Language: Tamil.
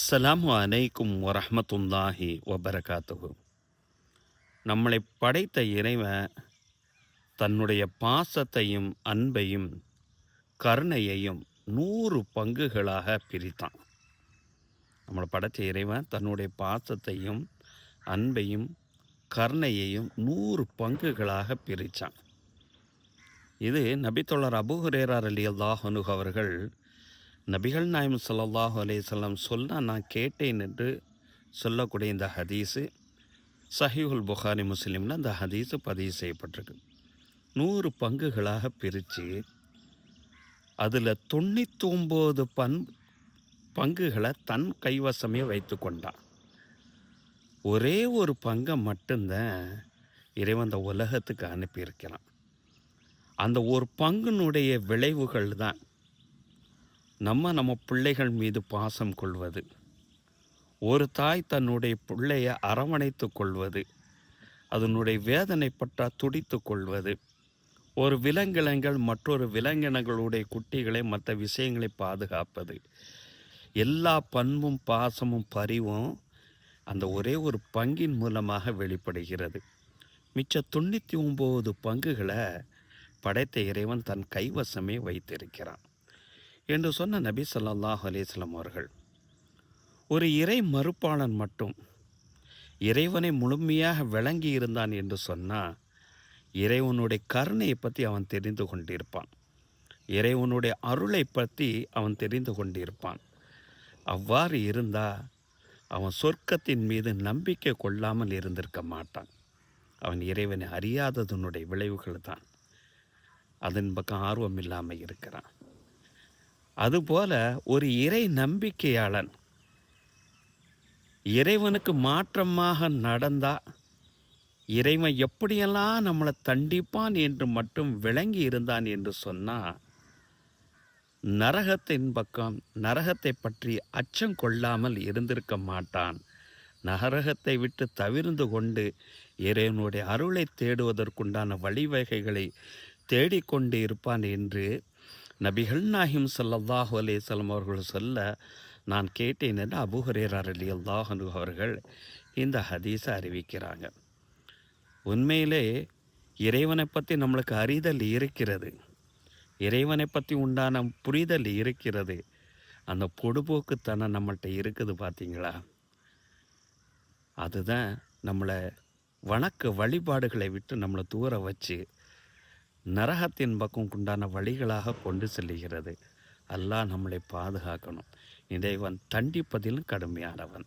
அஸ்ஸலாமு அலைக்கும் வரமத்துல்லாஹி வபரகாத்துகு நம்மளை படைத்த இறைவன் தன்னுடைய பாசத்தையும் அன்பையும் கருணையையும் நூறு பங்குகளாக பிரித்தான். நம்மளை படைத்த இறைவன் தன்னுடைய பாசத்தையும் அன்பையும் கருணையையும் நூறு பங்குகளாக பிரித்தான். இது நபித்தோழர் அபுஹுரேரார் அலி அல்லாஹனுக் அவர்கள் நபிகள் நாயம் ஸல்லல்லாஹு அலைஹி சொல்ல நான் கேட்டேன் என்று சொல்லக்கூடிய இந்த ஹதீஸு சஹிஹுல் புகாரி முஸ்லீமில் அந்த ஹதீஸு பதிவு செய்யப்பட்டிருக்கு. நூறு பங்குகளாக பிரித்து அதில் தொண்ணூத்தொம்பது பண் பன் பங்குகளை தன் கைவசமே வைத்து கொண்டான். ஒரே ஒரு பங்கை மட்டும்தான் இறைவன் அந்த உலகத்துக்கு அனுப்பியிருக்கிறான். அந்த ஒரு பங்குனுடைய விளைவுகள் தான் நம்ம நம்ம பிள்ளைகள் மீது பாசம் கொள்வது. ஒரு தாய் தன்னுடைய பிள்ளையை அரவணைத்து கொள்வது. அதனுடைய வேதனைப்பட்டா துடித்து கொள்வது. ஒரு விலங்கினங்கள் மற்றொரு விலங்கினங்களுடைய குட்டிகளை மற்ற விஷயங்களை பாதுகாப்பது. எல்லா பண்பும் பாசமும் பரிவும் அந்த ஒரே ஒரு பங்கின் மூலமாக வெளிப்படுகிறது. மிச்ச தொண்ணூற்றி ஒம்பது பங்குகளை படைத்த இறைவன் தன் கைவசமே வைத்திருக்கிறான். என்று சொன்ன நபி சொல்லாஹ் அலிஸ்லாம் அவர்கள் ஒரு இறை மறுப்பாளன் மட்டும் இறைவனை முழுமையாக விளங்கி இருந்தான் என்று சொன்னால் இறைவனுடைய கருணையை பற்றி அவன் தெரிந்து கொண்டிருப்பான். இறைவனுடைய அருளை பற்றி அவன் தெரிந்து கொண்டிருப்பான். அவ்வாறு இருந்தால் அவன் சொர்க்கத்தின் மீது நம்பிக்கை கொள்ளாமல் இருந்திருக்க மாட்டான். அவன் இறைவனை அறியாததனுடைய விளைவுகள் தான். அதன் பக்கம் ஆர்வம் இல்லாமல் இருக்கிறான். அதுபோல ஒரு இறை நம்பிக்கையாளன் இறைவனுக்கு மாற்றமாக நடந்தா இறைவன் எப்படியெல்லாம் நம்மளை தண்டிப்பான் என்று மட்டும் விளங்கி இருந்தான் என்று சொன்னால் நரகத்தின் பக்கம் நரகத்தை பற்றி அச்சம் கொள்ளாமல் இருந்திருக்க மாட்டான். நரகத்தை விட்டு தவிர்ந்து கொண்டு இறைவனுடைய அருளை தேடுவதற்குண்டான வழிவகைகளை தேடிக்கொண்டு இருப்பான் என்று நபிகள் நாஹிம் ஸல்லல்லாஹு அலேசல்லம் அவர்கள் சொல்ல நான் கேட்டேன் என்று அபுஹரேரார் அலி அல்லாஹனு அவர்கள் இந்த ஹதீஸை அறிவிக்கிறாங்க. உண்மையிலே இறைவனை பற்றி நம்மளுக்கு அறிதல் இருக்கிறது. இறைவனை பற்றி உண்டான புரிதல் இருக்கிறது. அந்த பொடுபோக்குத்தனம் நம்மள்கிட்ட இருக்குது பார்த்தீங்களா அதுதான் நம்மளை வணக்க வழிபாடுகளை விட்டு நம்மளை தூர வச்சு நரகத்தின் பக்கம் உண்டான வழிகளாக கொண்டு செல்லுகிறது. அல்லாஹ் நம்மளை பாதுகாக்கணும். இறைவன் தண்டிப்பதிலும் கடுமையானவன்.